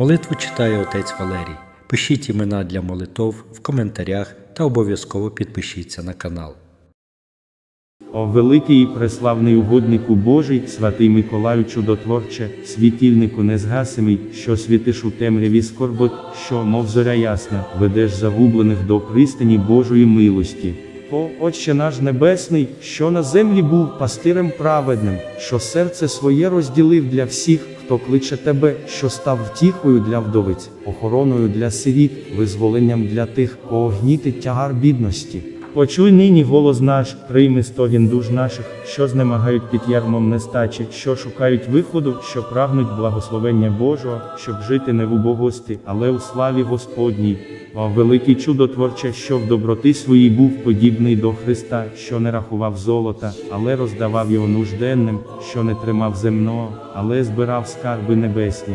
Молитву читає отець Валерій. Пишіть імена для молитов в коментарях та обов'язково підпишіться на канал. О великий і преславний угоднику Божий, святий Миколаю чудотворче, світильнику незгасимий, що світиш у темряві скорбот, що, мов зоря ясна, ведеш загублених до пристані Божої милості. О, Отче наш Небесний, що на землі був пастирем праведним, що серце своє розділив для всіх, хто кличе тебе, що став втіхою для вдовиць, охороною для сиріт, визволенням для тих, кого гнітить тягар бідності. Почуй нині голос наш, прийми стогін душ наших, що знемагають під ярмом нестачі, що шукають виходу, що прагнуть благословення Божого, щоб жити не в убогості, але у славі Господній. О великий чудотворче, що в доброти своїй був подібний до Христа, що не рахував золота, але роздавав його нужденним, що не тримав земного, але збирав скарби небесні.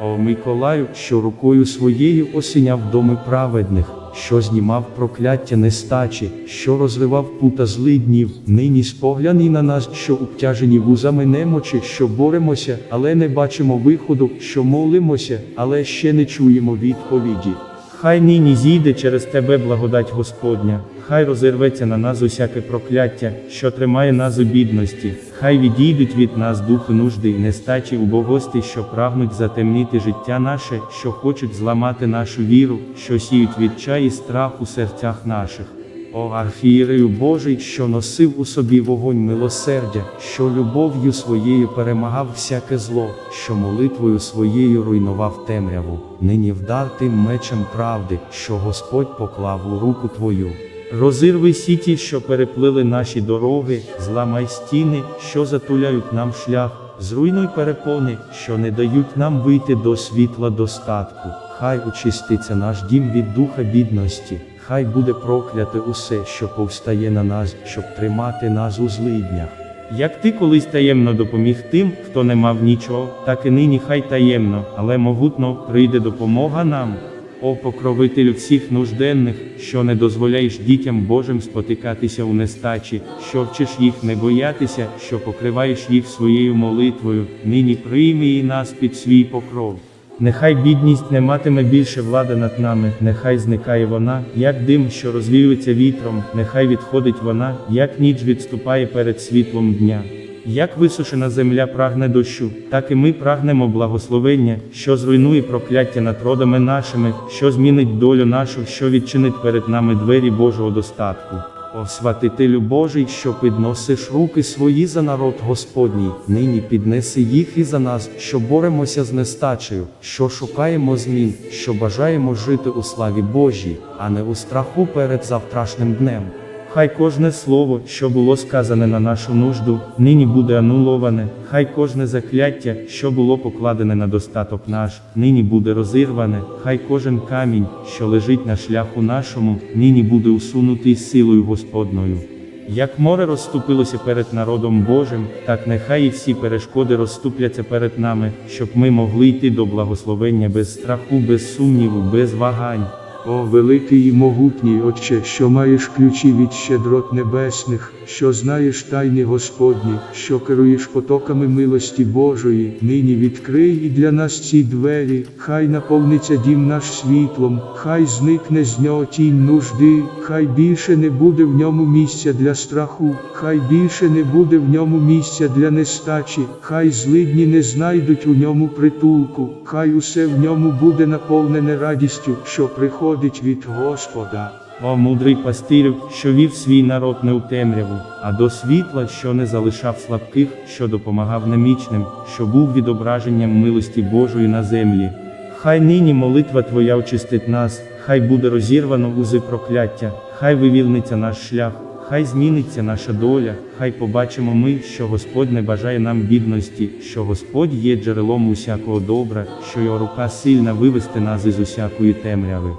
О Миколаю, що рукою своєю осіняв доми праведних, що знімав прокляття нестачі, що розривав пута злиднів, нині спогляни на нас, що обтяжені вузами немочі, що боремося, але не бачимо виходу, що молимося, але ще не чуємо відповіді. Хай нині зійде через тебе благодать Господня, хай розірветься на нас усяке прокляття, що тримає нас у бідності, хай відійдуть від нас духи нужди і нестачі убогості, що прагнуть затемнити життя наше, що хочуть зламати нашу віру, що сіють відчай і страх у серцях наших. О архієрею Божий, що носив у собі вогонь милосердя, що любов'ю своєю перемагав всяке зло, що молитвою своєю руйнував темряву, нині вдар тим мечем правди, що Господь поклав у руку твою. Розірви сіті, що переплили наші дороги, зламай стіни, що затуляють нам шлях, зруйнуй перепони, що не дають нам вийти до світла достатку. Хай очиститься наш дім від духа бідності, хай буде прокляте усе, що повстає на нас, щоб тримати нас у злиднях. Як ти колись таємно допоміг тим, хто не мав нічого, так і нині хай таємно, але могутно прийде допомога нам. О покровителю всіх нужденних, що не дозволяєш дітям Божим спотикатися у нестачі, що вчиш їх не боятися, що покриваєш їх своєю молитвою, нині прийми і нас під свій покров. Нехай бідність не матиме більше влади над нами, нехай зникає вона, як дим, що розвіюється вітром, нехай відходить вона, як ніч відступає перед світлом дня. Як висушена земля прагне дощу, так і ми прагнемо благословення, що зруйнує прокляття над родами нашими, що змінить долю нашу, що відчинить перед нами двері Божого достатку. О святителю Божий, що підносиш руки свої за народ Господній, нині піднеси їх і за нас, що боремося з нестачею, що шукаємо змін, що бажаємо жити у славі Божій, а не у страху перед завтрашнім днем. Хай кожне слово, що було сказане на нашу нужду, нині буде ануловане, хай кожне закляття, що було покладене на достаток наш, нині буде розірване, хай кожен камінь, що лежить на шляху нашому, нині буде усунутий силою Господною. Як море розступилося перед народом Божим, так нехай і всі перешкоди розступляться перед нами, щоб ми могли йти до благословення без страху, без сумніву, без вагань. О, великий і могутній Отче, що маєш ключі від щедрот небесних, що знаєш тайни Господні, що керуєш потоками милості Божої, нині відкрий і для нас ці двері, хай наповниться дім наш світлом, хай зникне з нього тінь нужди, хай більше не буде в ньому місця для страху, хай більше не буде в ньому місця для нестачі, хай злидні не знайдуть у ньому притулку, хай усе в ньому буде наповнене радістю, що приходить від Господа. О мудрий пастирю, що вів свій народ не у темряву, а до світла, що не залишав слабких, що допомагав немічним, що був відображенням милості Божої на землі. Хай нині молитва Твоя очистить нас, хай буде розірвано узи прокляття, хай вивільниться наш шлях, хай зміниться наша доля, хай побачимо ми, що Господь не бажає нам бідності, що Господь є джерелом усякого добра, що його рука сильна вивести нас із усякої темряви.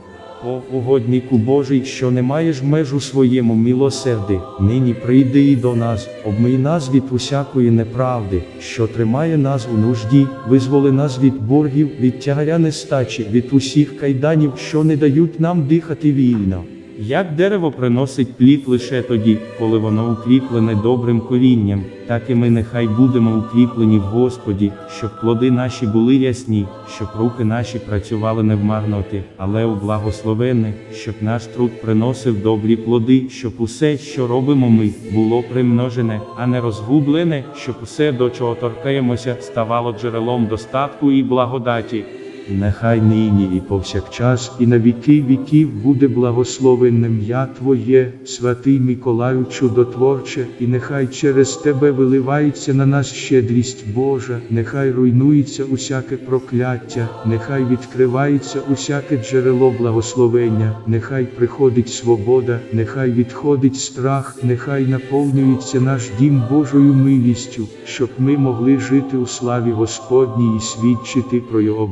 О угоднику Божий, що не маєш меж у своєму милосерди, нині прийди і до нас, обмий нас від усякої неправди, що тримає нас у нужді, визволи нас від боргів, від тягаря нестачі, від усіх кайданів, що не дають нам дихати вільно. Як дерево приносить плід лише тоді, коли воно укріплене добрим корінням, так і ми нехай будемо укріплені в Господі, щоб плоди наші були ясні, щоб руки наші працювали не в марноти, але у благословенне, щоб наш труд приносив добрі плоди, щоб усе, що робимо ми, було примножене, а не розгублене, щоб усе, до чого торкаємося, ставало джерелом достатку і благодаті. Нехай нині і повсякчас, і на віки віків буде благословенне ім'я Твоє, святий Миколаю чудотворче, і нехай через Тебе виливається на нас щедрість Божа, нехай руйнується усяке прокляття, нехай відкривається усяке джерело благословення, нехай приходить свобода, нехай відходить страх, нехай наповнюється наш дім Божою милістю, щоб ми могли жити у славі Господній і свідчити про Його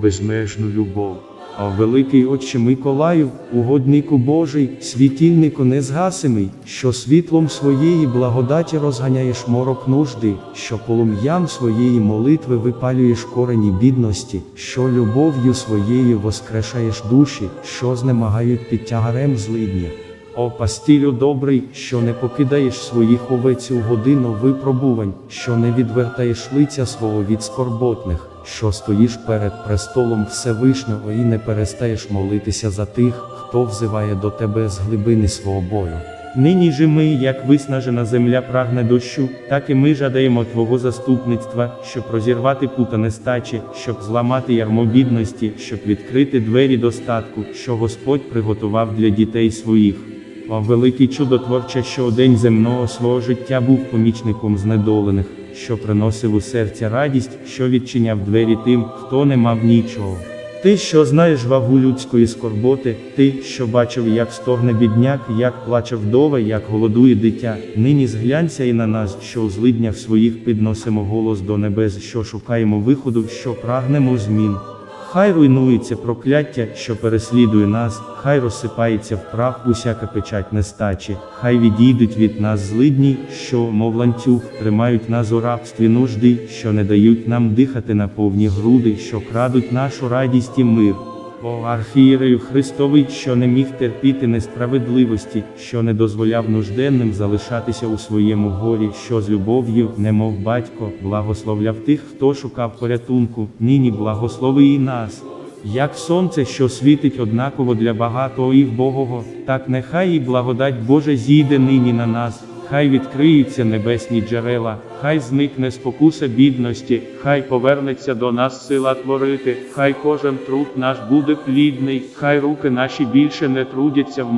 безмежну любов. О великий Отче Миколаю, угоднику Божий, світильнику незгасимий, що світлом своєї благодаті розганяєш морок нужди, що полум'ям своєї молитви випалюєш корені бідності, що любов'ю своєю воскрешаєш душі, що знемагають під тягарем злидня. О пастилю добрий, що не покидаєш своїх овець у годину випробувань, що не відвертаєш лиця свого від скорботних, що стоїш перед престолом Всевишнього і не перестаєш молитися за тих, хто взиває до тебе з глибини свого бою. Нині же ми, як виснажена земля прагне дощу, так і ми жадаємо Твого заступництва, щоб розірвати пута нестачі, щоб зламати ярмо бідності, щоб відкрити двері достатку, що Господь приготував для дітей своїх. О великий чудотворче, що день земного свого життя був помічником знедолених, що приносив у серця радість, що відчиняв двері тим, хто не мав нічого. Ти, що знаєш вагу людської скорботи, ти, що бачив, як стогне бідняк, як плаче вдова, як голодує дитя, нині зглянься і на нас, що у злиднях своїх підносимо голос до небес, що шукаємо виходу, що прагнемо змін. Хай руйнується прокляття, що переслідує нас, хай розсипається в прах усяка печать нестачі, хай відійдуть від нас злидні, що, мов ланцюг, тримають нас у рабстві нужди, що не дають нам дихати на повні груди, що крадуть нашу радість і мир. О архієрею Христовий, що не міг терпіти несправедливості, що не дозволяв нужденним залишатися у своєму горі, що з любов'ю, немов батько, благословляв тих, хто шукав порятунку, нині благослови і нас. Як сонце, що світить однаково для багатого і вбогого, так нехай і благодать Божа зійде нині на нас, хай відкриються небесні джерела, хай зникне спокуса бідності, хай повернеться до нас сила творити, хай кожен труд наш буде плідний, хай руки наші більше не трудяться в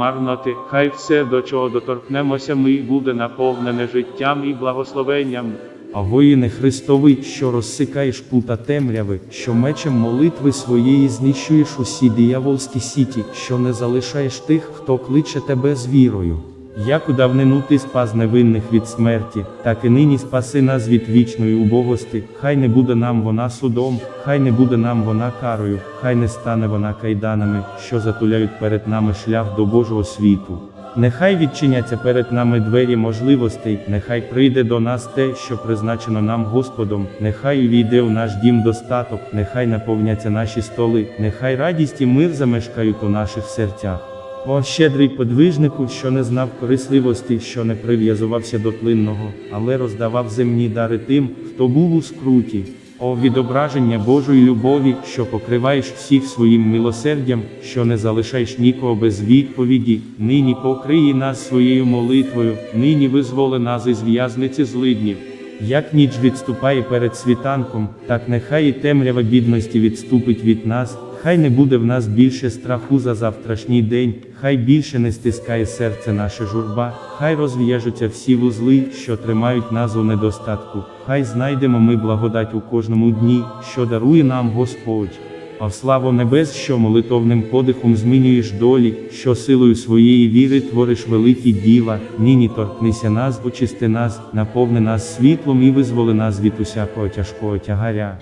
хай все, до чого доторкнемося, ми буде наповнене життям і благословенням. А воїне Христовий, що розсикаєш пута темряви, що мечем молитви своєї знищуєш усі диявольські сіті, що не залишаєш тих, хто кличе тебе з вірою. Як у давнину ти спас невинних від смерті, так і нині спаси нас від вічної убогости, хай не буде нам вона судом, хай не буде нам вона карою, хай не стане вона кайданами, що затуляють перед нами шлях до Божого світу. Нехай відчиняться перед нами двері можливостей, нехай прийде до нас те, що призначено нам Господом, нехай увійде у наш дім достаток, нехай наповняться наші столи, нехай радість і мир замешкають у наших серцях. О щедрий подвижнику, що не знав корисливості, що не прив'язувався до тлинного, але роздавав земні дари тим, хто був у скруті. О відображення Божої любові, що покриваєш всіх своїм милосердям, що не залишаєш нікого без відповіді, нині покриї нас своєю молитвою, нині визволи нас із в'язниці злиднів. Як ніч відступає перед світанком, так нехай і темрява бідності відступить від нас, хай не буде в нас більше страху за завтрашній день, хай більше не стискає серце наше журба, хай розв'яжуться всі вузли, що тримають нас у недостатку, хай знайдемо ми благодать у кожному дні, що дарує нам Господь. А в славу небес, що молитовним подихом змінюєш долі, що силою своєї віри твориш великі діла, нині торкнися нас, очисти нас, наповни нас світлом і визволи нас від усякого тяжкого тягаря.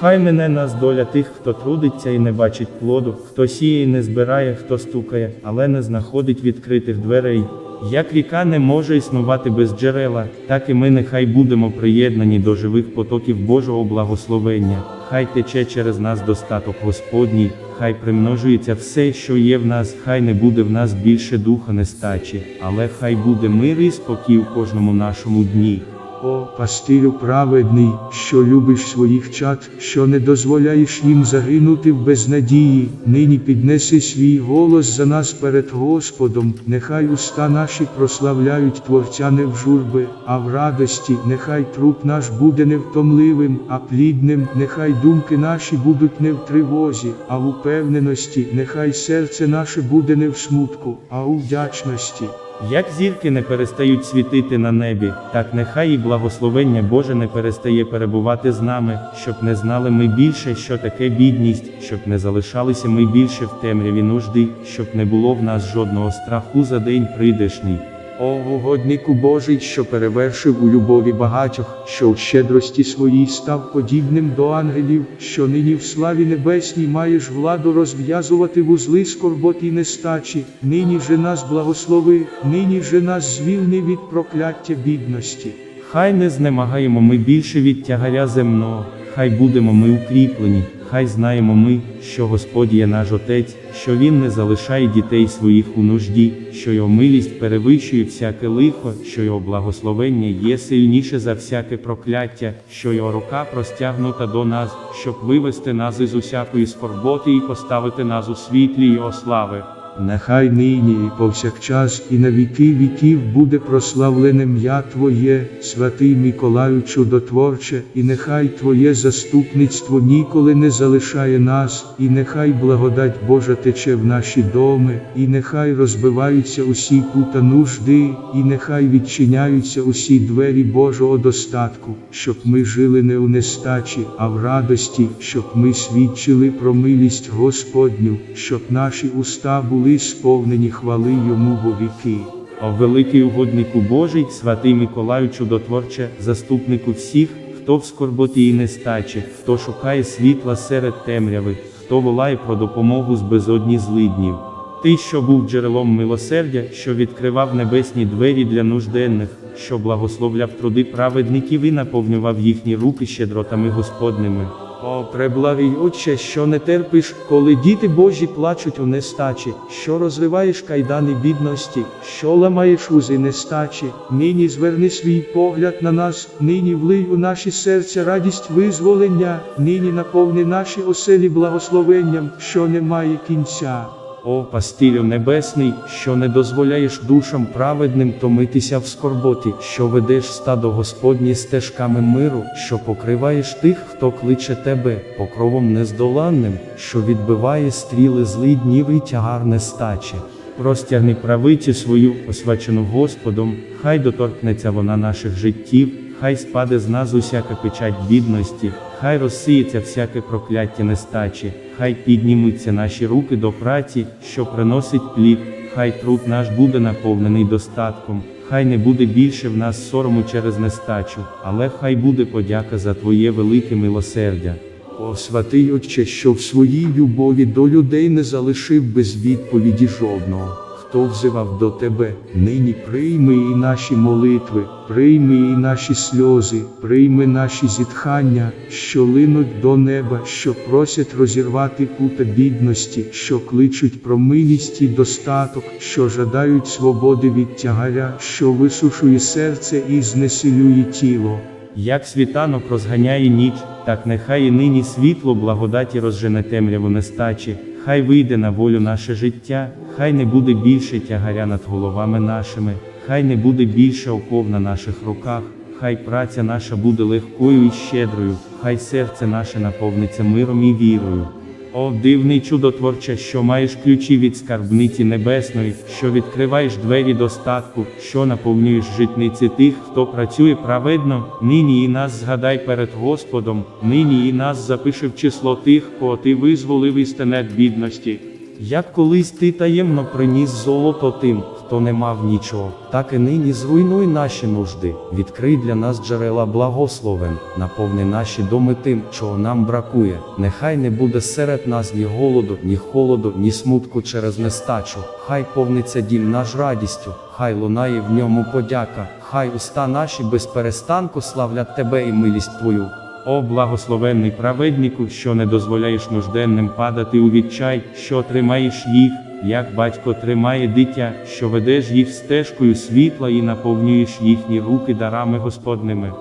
Хай мене нас доля тих, хто трудиться і не бачить плоду, хто сіє і не збирає, хто стукає, але не знаходить відкритих дверей. Як ріка не може існувати без джерела, так і ми нехай будемо приєднані до живих потоків Божого благословення. Хай тече через нас достаток Господній, хай примножується все, що є в нас, хай не буде в нас більше духа нестачі, але хай буде мир і спокій у кожному нашому дні. О, пастирю праведний, що любиш своїх чад, що не дозволяєш їм загинути в безнадії, нині піднеси свій голос за нас перед Господом, нехай уста наші прославляють Творця не в журби, а в радості, нехай труп наш буде невтомливим, а плідним, нехай думки наші будуть не в тривозі, а в упевненості, нехай серце наше буде не в смутку, а у вдячності. Як зірки не перестають світити на небі, так нехай і благословення Боже не перестає перебувати з нами, щоб не знали ми більше, що таке бідність, щоб не залишалися ми більше в темряві нужди, щоб не було в нас жодного страху за день прийдешний. О, угоднику Божий, що перевершив у любові багатьох, що в щедрості своїй став подібним до ангелів, що нині в славі небесній маєш владу розв'язувати вузли скорбот і нестачі, нині же нас благослови, нині же нас звільни від прокляття бідності. Хай не знемагаємо ми більше від тягаря земного, хай будемо ми укріплені, хай знаємо ми, що Господь є наш Отець, що Він не залишає дітей своїх у нужді, що його милість перевищує всяке лихо, що його благословення є сильніше за всяке прокляття, що його рука простягнута до нас, щоб вивести нас із усякої скорботи і поставити нас у світлі його слави. Нехай нині і повсякчас і на віки віків буде прославлене ім'я Твоє, святий Миколаю чудотворче, і нехай Твоє заступництво ніколи не залишає нас, і нехай благодать Божа тече в наші доми, і нехай розбиваються усі пута нужди, і нехай відчиняються усі двері Божого достатку, щоб ми жили не у нестачі, а в радості, щоб ми свідчили про милість Господню, щоб наші уста були сповнені хвали йому во віки. О великий угоднику Божий, святий Миколаю чудотворче, заступнику всіх, хто в скорботі і нестачі, хто шукає світла серед темряви, хто волає про допомогу з безодні злиднів. Ти, що був джерелом милосердя, що відкривав небесні двері для нужденних, що благословляв труди праведників і наповнював їхні руки щедротами Господними. О, преблавій Отче, що не терпиш, коли діти Божі плачуть у нестачі, що розриваєш кайдани бідності, що ламаєш узи нестачі, нині зверни свій погляд на нас, нині влий у наші серця радість визволення, нині наповни наші оселі благословенням, що немає кінця. О, пастирю небесний, що не дозволяєш душам праведним томитися в скорботі, що ведеш стадо Господні стежками миру, що покриваєш тих, хто кличе тебе, покровом нездоланним, що відбиває стріли злий днів і тягар нестачі. Простягни правицю свою, освячену Господом, хай доторкнеться вона наших життів, хай спаде з нас усяка печать бідності, хай розсіється всяке прокляття нестачі, хай піднімуться наші руки до праці, що приносить плід, хай труд наш буде наповнений достатком, хай не буде більше в нас сорому через нестачу, але хай буде подяка за Твоє велике милосердя. О, святий Отче, що в своїй любові до людей не залишив без відповіді жодного. Хто взивав до тебе, нині прийми і наші молитви, прийми і наші сльози, прийми наші зітхання, що линуть до неба, що просять розірвати пута бідності, що кличуть про милість і достаток, що жадають свободи від тягаря, що висушує серце і знесилює тіло. Як світанок розганяє ніч, так нехай і нині світло благодаті розжене темряву нестачі, хай вийде на волю наше життя, хай не буде більше тягаря над головами нашими, хай не буде більше оков на наших руках, хай праця наша буде легкою і щедрою, хай серце наше наповниться миром і вірою. О, дивний чудотворче, що маєш ключі від скарбниці небесної, що відкриваєш двері достатку, що наповнюєш житниці тих, хто працює праведно, нині і нас згадай перед Господом, нині і нас запиши в число тих, кого ти визволив із бідності. Як колись ти таємно приніс золото тим, хто не мав нічого, так і нині зруйнуй наші нужди, відкрий для нас джерела благословен, наповни наші доми тим, чого нам бракує. Нехай не буде серед нас ні голоду, ні холоду, ні смутку через нестачу. Хай повниться дім наш радістю, хай лунає в ньому подяка, хай уста наші без перестанку славлять тебе і милість твою. О благословенний праведнику, що не дозволяєш нужденним падати у відчай, що тримаєш їх, як батько тримає дитя, що ведеш їх стежкою світла і наповнюєш їхні руки дарами Господними.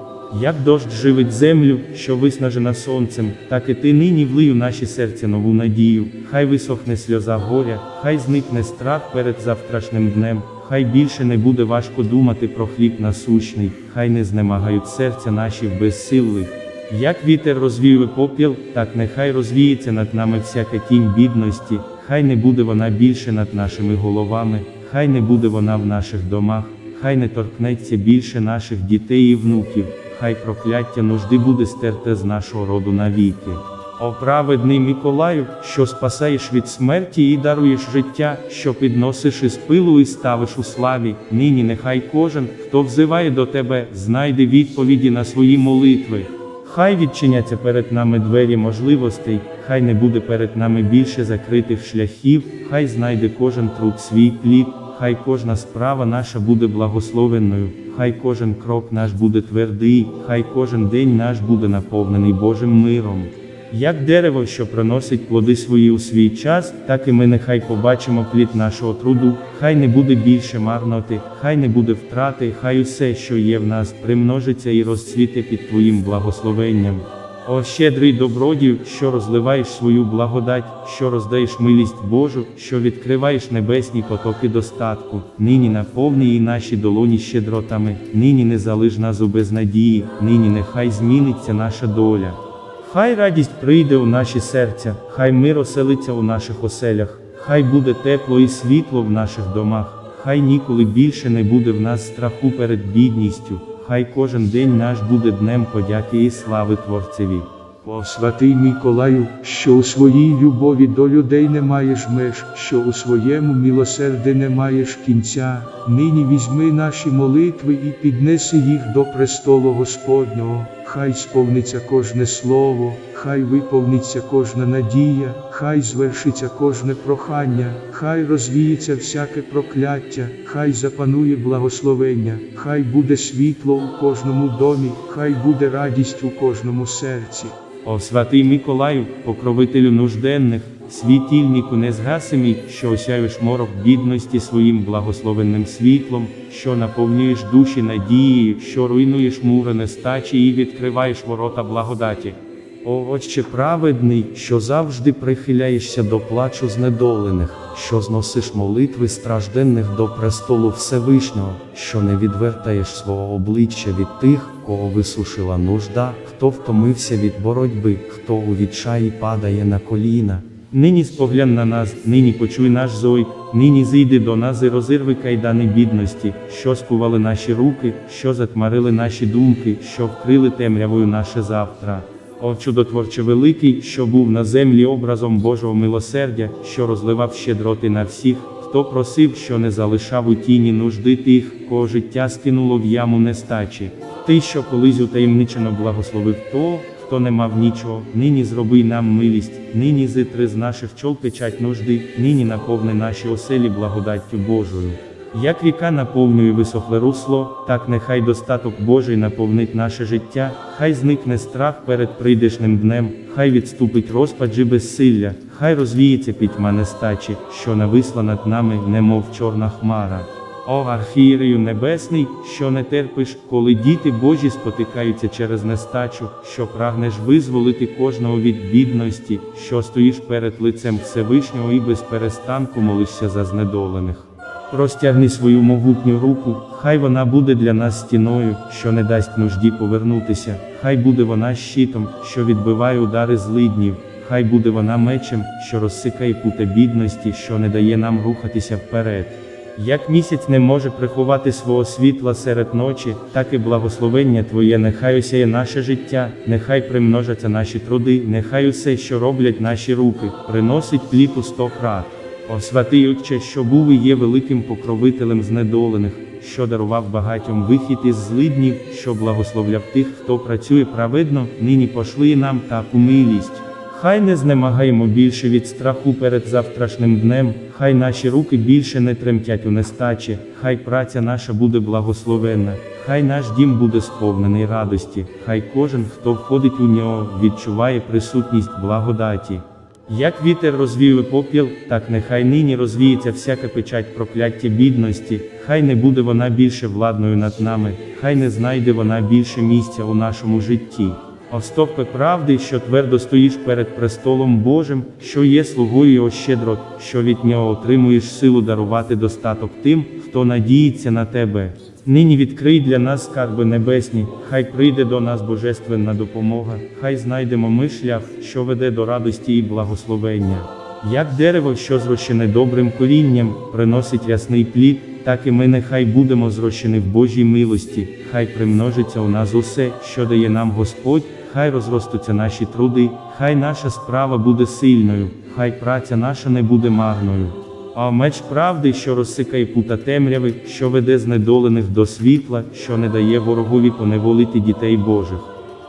Як дощ живить землю, що виснажена сонцем, так і ти нині влий у наші серця нову надію. Хай висохне сльоза горя, хай зникне страх перед завтрашнім днем, хай більше не буде важко думати про хліб насущний, хай не знемагають серця наші в безсилли. Як вітер розвіює попіл, так нехай розвіється над нами всяка тінь бідності, хай не буде вона більше над нашими головами, хай не буде вона в наших домах, хай не торкнеться більше наших дітей і внуків, хай прокляття нужди буде стерте з нашого роду навіки. О праведний Миколаю, що спасаєш від смерті і даруєш життя, що підносиш із пилу і ставиш у славі, нині нехай кожен, хто взиває до тебе, знайде відповіді на свої молитви. Хай відчиняться перед нами двері можливостей, хай не буде перед нами більше закритих шляхів, хай знайде кожен труд свій плід, хай кожна справа наша буде благословенною, хай кожен крок наш буде твердий, хай кожен день наш буде наповнений Божим миром. Як дерево, що приносить плоди свої у свій час, так і ми нехай побачимо плід нашого труду, хай не буде більше марноти, хай не буде втрати, хай усе, що є в нас, примножиться і розцвіте під Твоїм благословенням. О щедрий добродію, що розливаєш свою благодать, що роздаєш милість Божу, що відкриваєш небесні потоки достатку, нині наповни і наші долоні щедротами, нині не залиш нас у безнадії, нині нехай зміниться наша доля. Хай радість прийде у наші серця, хай мир оселиться у наших оселях, хай буде тепло і світло в наших домах, хай ніколи більше не буде в нас страху перед бідністю, хай кожен день наш буде днем подяки і слави Творцеві. О святий Миколаю, що у своїй любові до людей не маєш меж, що у своєму милосерді не маєш кінця, нині візьми наші молитви і піднеси їх до престолу Господнього, хай сповниться кожне слово, хай виповниться кожна надія, хай звершиться кожне прохання, хай розвіється всяке прокляття, хай запанує благословення, хай буде світло у кожному домі, хай буде радість у кожному серці. О святий Миколаю, покровителю нужденних, світильнику незгасимий, що осяєш морок бідності своїм благословенним світлом, що наповнюєш душі надією, що руйнуєш мури нестачі і відкриваєш ворота благодаті. О Отче праведний, що завжди прихиляєшся до плачу знедолених, що зносиш молитви стражденних до престолу Всевишнього, що не відвертаєш свого обличчя від тих, кого висушила нужда, хто втомився від боротьби, хто у відчаї падає на коліна. Нині споглянь на нас, нині почуй наш зой, нині зійди до нас і розірви кайдани бідності, що скували наші руки, що затмарили наші думки, що вкрили темрявою наше завтра. О чудотворче великий, що був на землі образом Божого милосердя, що розливав щедроти на всіх, хто просив, що не залишав у тіні нужди тих, кого життя скинуло в яму нестачі. Ти, що колись утаємничено благословив того, хто не мав нічого, нині зроби нам милість, нині зитри з наших чол печать нужди, нині наповни наші оселі благодаттю Божою. Як ріка наповнює висохле русло, так нехай достаток Божий наповнить наше життя, хай зникне страх перед прийдешним днем, хай відступить розпаджі безсилля, хай розвіється пітьма нестачі, що нависла над нами, немов чорна хмара. О архієрею небесний, що не терпиш, коли діти Божі спотикаються через нестачу, що прагнеш визволити кожного від бідності, що стоїш перед лицем Всевишнього і без перестанку молишся за знедолених. Простягни свою могутню руку, хай вона буде для нас стіною, що не дасть нужді повернутися, хай буде вона щитом, що відбиває удари злиднів, хай буде вона мечем, що розсикає пута бідності, що не дає нам рухатися вперед. Як місяць не може приховати свого світла серед ночі, так і благословення Твоє нехай осяє наше життя, нехай примножаться наші труди, нехай усе, що роблять наші руки, приносить плід у сто крат. О святий Отче, що був і є великим покровителем знедолених, що дарував багатьом вихід із злиднів, що благословляв тих, хто працює праведно, нині пошли нам таку милість. Хай не знемагаємо більше від страху перед завтрашнім днем, хай наші руки більше не тремтять у нестачі, хай праця наша буде благословенна, хай наш дім буде сповнений радості, хай кожен, хто входить у нього, відчуває присутність благодаті. Як вітер розвіює попіл, так нехай нині розвіється всяка печать прокляття бідності, хай не буде вона більше владною над нами, хай не знайде вона більше місця у нашому житті. Остовпе правди, що твердо стоїш перед престолом Божим, що є слугою його щедрот, що від нього отримуєш силу дарувати достаток тим, хто надіється на тебе. Нині відкрий для нас скарби небесні, хай прийде до нас божественна допомога, хай знайдемо ми шлях, що веде до радості і благословення. Як дерево, що зрощене добрим корінням, приносить ясний плід, так і ми нехай будемо зрощені в Божій милості, хай примножиться у нас усе, що дає нам Господь, хай розростуться наші труди, хай наша справа буде сильною, хай праця наша не буде марною. А меч правди, що розсикає пута темряви, що веде знедолених до світла, що не дає ворогові поневолити дітей Божих.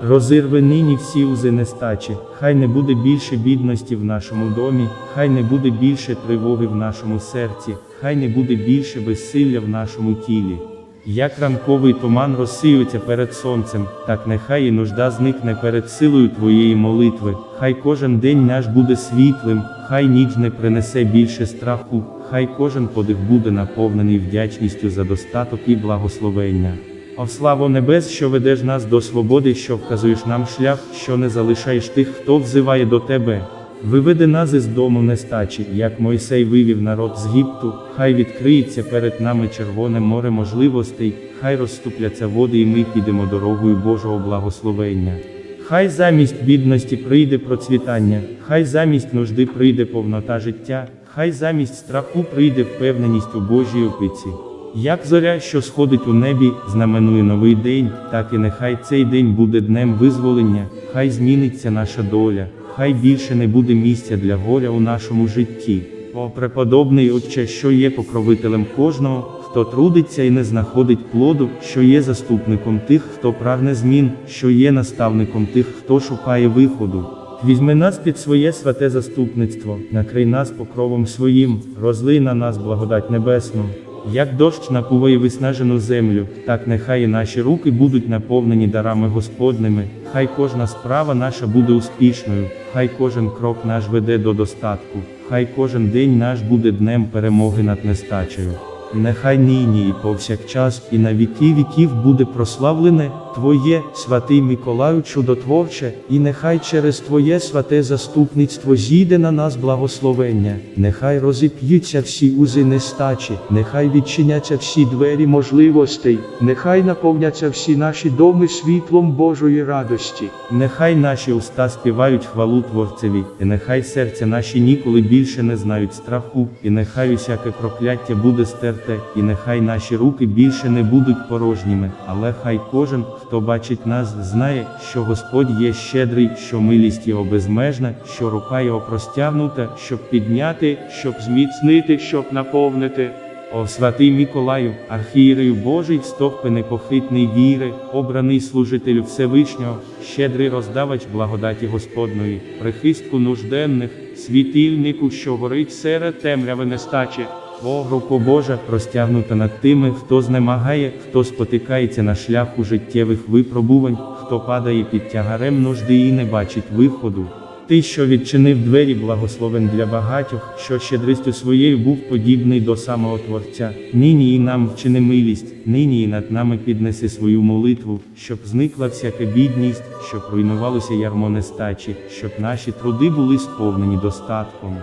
Розірви нині всі узи нестачі, хай не буде більше бідності в нашому домі, хай не буде більше тривоги в нашому серці, хай не буде більше безсилля в нашому тілі. Як ранковий туман розсіюється перед сонцем, так нехай і нужда зникне перед силою твоєї молитви, хай кожен день наш буде світлим, хай ніч не принесе більше страху, хай кожен подих буде наповнений вдячністю за достаток і благословення. О славо небес, що ведеш нас до свободи, що вказуєш нам шлях, що не залишаєш тих, хто взиває до тебе. Виведи нас із дому нестачі, як Мойсей вивів народ з Гіпту, хай відкриється перед нами червоне море можливостей, хай розступляться води, і ми підемо дорогою Божого благословення. Хай замість бідності прийде процвітання, хай замість нужди прийде повнота життя, хай замість страху прийде впевненість у Божій опиці. Як зоря, що сходить у небі, знаменує новий день, так і нехай цей день буде днем визволення, хай зміниться наша доля, хай більше не буде місця для горя у нашому житті. О преподобний Отче, що є покровителем кожного, хто трудиться і не знаходить плоду, що є заступником тих, хто прагне змін, що є наставником тих, хто шукає виходу. Візьми нас під своє святе заступництво, накрий нас покровом своїм, розлий на нас благодать небесну. Як дощ напуває виснажену землю, так нехай і наші руки будуть наповнені дарами Господними, хай кожна справа наша буде успішною, хай кожен крок наш веде до достатку, хай кожен день наш буде днем перемоги над нестачею. Нехай нині і повсякчас, і на віки віків буде прославлене Твоє, святий Миколаю чудотворче, і нехай через Твоє святе заступництво зійде на нас благословення, нехай розіп'ються всі узи нестачі, нехай відчиняться всі двері можливостей, нехай наповняться всі наші доми світлом Божої радості. Нехай наші уста співають хвалу Творцеві, і нехай серця наші ніколи більше не знають страху, і нехай усяке прокляття буде стерте, і нехай наші руки більше не будуть порожніми, але хай кожен, хто бачить нас, знає, що Господь є щедрий, що милість його безмежна, що рука його простягнута, щоб підняти, щоб зміцнити, щоб наповнити. О святий Миколаю, архієрею Божий, стовпи непохитний віри, обраний служителю Всевишнього, щедрий роздавач благодаті Господної, прихистку нужденних, світильнику, що горить серед темряви нестачі. О, руко Божа, простягнута над тими, хто знемагає, хто спотикається на шляху життєвих випробувань, хто падає під тягарем нужди і не бачить виходу. Ти, що відчинив двері благословен для багатьох, що щедрістю своєю був подібний до самого Творця. Нині і нам вчини милість, нині і над нами піднеси свою молитву, щоб зникла всяка бідність, щоб руйнувалося ярмо нестачі, щоб наші труди були сповнені достатком.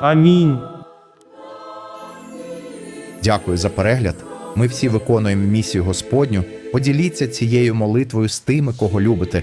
Амінь. Дякую за перегляд. Ми всі виконуємо місію Господню. Поділіться цією молитвою з тими, кого любите,